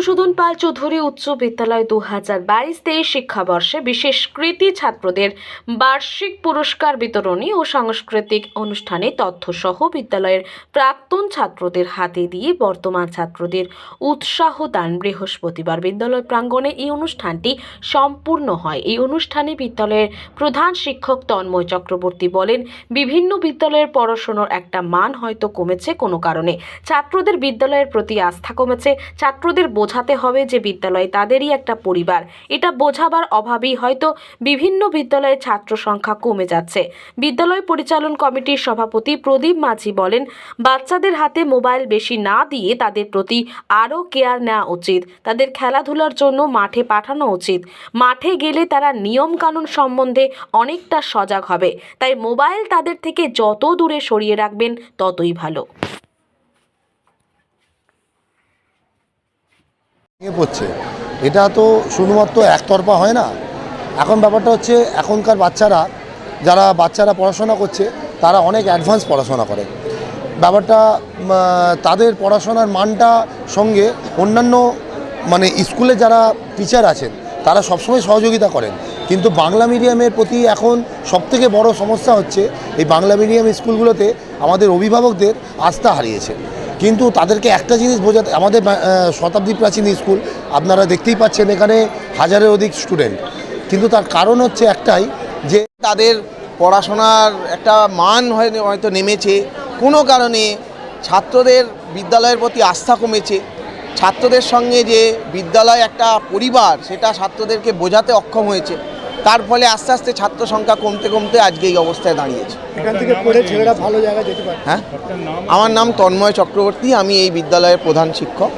মধুসূদন পাল চৌধুরী উচ্চ বিদ্যালয় দু হাজার বাইশ তেইশ শিক্ষাবর্ষে বিশেষ কৃতি ছাত্রদের বার্ষিক পুরস্কার বিতরণী ও সাংস্কৃতিক অনুষ্ঠানে তথ্যসহ বিদ্যালয়ের প্রাক্তন ছাত্রদের হাতে দিয়ে বর্তমান ছাত্রদের উৎসাহ দান। বৃহস্পতিবার বিদ্যালয় প্রাঙ্গণে এই অনুষ্ঠানটি সম্পূর্ণ হয়। এই অনুষ্ঠানে বিদ্যালয়ের প্রধান শিক্ষক তন্ময় চক্রবর্তী বলেন, বিভিন্ন বিদ্যালয়ের পড়াশোনার একটা মান হয়তো কমেছে কোনো কারণে। ছাত্রদের বিদ্যালয়ের প্রতি আস্থা কমেছে, ছাত্রদের বোঝাতে হবে যে বিদ্যালয় তাদেরই একটা পরিবার। এটা বোঝাবার অভাবেই হয়তো বিভিন্ন বিদ্যালয়ে ছাত্র সংখ্যা কমে যাচ্ছে। বিদ্যালয় পরিচালন কমিটির সভাপতি প্রদীপ মাঝি বলেন, বাচ্চাদের হাতে মোবাইল বেশি না দিয়ে তাদের প্রতি আরও কেয়ার নেওয়া উচিত। তাদের খেলাধুলার জন্য মাঠে পাঠানো উচিত। মাঠে গেলে তারা নিয়ম কানুন সম্বন্ধে অনেকটা সজাগ হবে। তাই মোবাইল তাদের থেকে যত দূরে সরিয়ে রাখবেন, ততই ভালো। ভেঙে পড়ছে। এটা তো শুধুমাত্র একতরফা হয় না। এখন ব্যাপারটা হচ্ছে, এখনকার বাচ্চারা, যারা বাচ্চারা পড়াশোনা করছে, তারা অনেক অ্যাডভান্স পড়াশোনা করে। ব্যাপারটা তাদের পড়াশোনার মানটা সঙ্গে অন্যান্য মানে স্কুলে যারা টিচার আছেন, তারা সবসময় সহযোগিতা করেন। কিন্তু বাংলা মিডিয়ামের প্রতি এখন সবথেকে বড় সমস্যা হচ্ছে, এই বাংলা মিডিয়াম স্কুলগুলোতে আমাদের অভিভাবকদের আস্থা হারিয়েছে। কিন্তু তাদেরকে একটা জিনিস বোঝাতে, আমাদের শতাব্দী প্রাচীন স্কুল, আপনারা দেখতেই পাচ্ছেন এখানে হাজারের অধিক স্টুডেন্ট। কিন্তু তার কারণ হচ্ছে একটাই যে তাদের পড়াশোনার একটা মান হয়, হয়তো নেমেছে। কোনো কারণে ছাত্রদের বিদ্যালয়ের প্রতি আস্থা কমেছে। ছাত্রদের সঙ্গে যে বিদ্যালয় একটা পরিবার, সেটা ছাত্রদেরকে বোঝাতে অক্ষম হয়েছে। তার ফলে আস্তে আস্তে ছাত্র সংখ্যা কমতে কমতে আজকে এই অবস্থায় দাঁড়িয়েছে। এখান থেকে পড়ে ছেলেরা ভালো জায়গায় যেতে পারে হ্যাঁ? আমার নাম তন্ময় চক্রবর্তী আমি এই বিদ্যালয়ের প্রধান শিক্ষক।